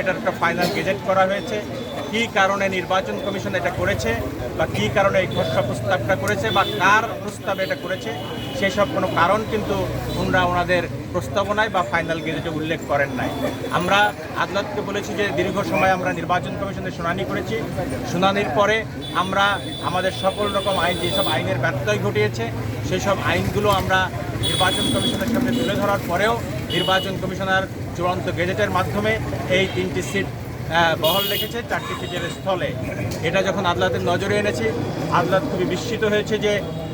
এটার একটা final gazette করা হয়েছে। কি কারণে নির্বাচন কমিশন এটা করেছে বা কি কারণে এই খসড়া প্রস্তাবটা করেছে বা কার প্রস্তাবে এটা করেছে সেই সব কোনো কারণ কিন্তু ওনারা ওনাদের প্রস্তাবনায় বা ফাইনাল গেজেটে উল্লেখ করেন নাই। আমরা আদালতকে বলেছি যে দীর্ঘ সময় আমরা নির্বাচন কমিশনের শুনানি করেছি। শুনানির পরে আমরা আমাদের সকল রকম আইন, যেসব আইনের ব্যত্যয় ঘটিয়েছে সেই সব আইনগুলো আমরা নির্বাচন কমিশনের সামনে তুলে ধরার পরেও নির্বাচন কমিশনার চূড়ান্ত গেজেটের মাধ্যমে এই তিনটি সিট বহল রেখেছে চারটি সিটের স্থলে। এটা যখন আদালতের নজরে এনেছি, আদালত খুবই বিস্মিত হয়েছে যে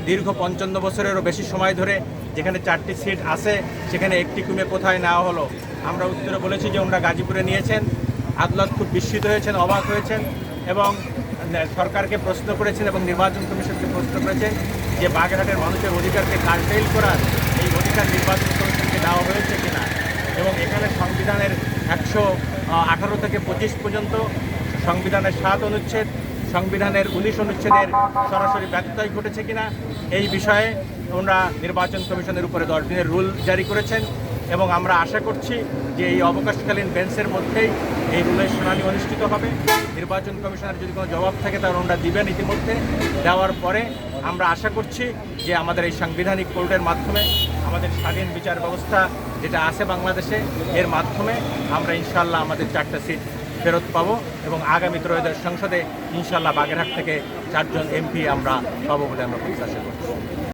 দীর্ঘ পঞ্চান্ন বছরেরও বেশি সময় ধরে যেখানে চারটি সিট আছে, সেখানে একটি কুমে কোথায় নেওয়া হলো। আমরা উত্তরে বলেছি যে ওনারা গাজীপুরে নিয়েছেন। আদালত খুব বিস্মিত হয়েছেন, অবাক হয়েছেন এবং সরকারকে প্রশ্ন করেছেন এবং নির্বাচন কমিশনকে প্রশ্ন করেছেন যে বাগেরহাটের মানুষের অধিকারকে কারফেল করার? এই অধিকার নির্বাচন কমিশনকে দেওয়া হয়েছে কিনা এবং এখানে সংবিধানের একশো আঠারো থেকে পঁচিশ পর্যন্ত সংবিধানের সাত অনুচ্ছেদ, সংবিধানের উনিশ অনুচ্ছেদের সরাসরি ব্যত্যয় ঘটেছে কিনা, এই বিষয়ে ওনারা নির্বাচন কমিশনের উপরে দশ দিনের রুল জারি করেছেন। এবং আমরা আশা করছি যে এই অবকাশকালীন বেঞ্চের মধ্যেই এই রুলের শুনানি অনুষ্ঠিত হবে। নির্বাচন কমিশনের যদি কোনো জবাব থাকে তাহলে ওনারা দিবেন ইতিমধ্যে। দেওয়ার পরে আমরা আশা করছি যে আমাদের এই সাংবিধানিক কোর্টের মাধ্যমে আমাদের স্বাধীন বিচার ব্যবস্থা যেটা আছে বাংলাদেশে, এর মাধ্যমে আমরা ইনশাল্লাহ আমাদের চারটা সিট ফেরত পাবো এবং আগামী ত্রয়োদশ সংসদে ইনশাল্লাহ বাগেরহাট থেকে চারজন এমপি আমরা পাবো বলে আমরা প্রত্যাশা করছি।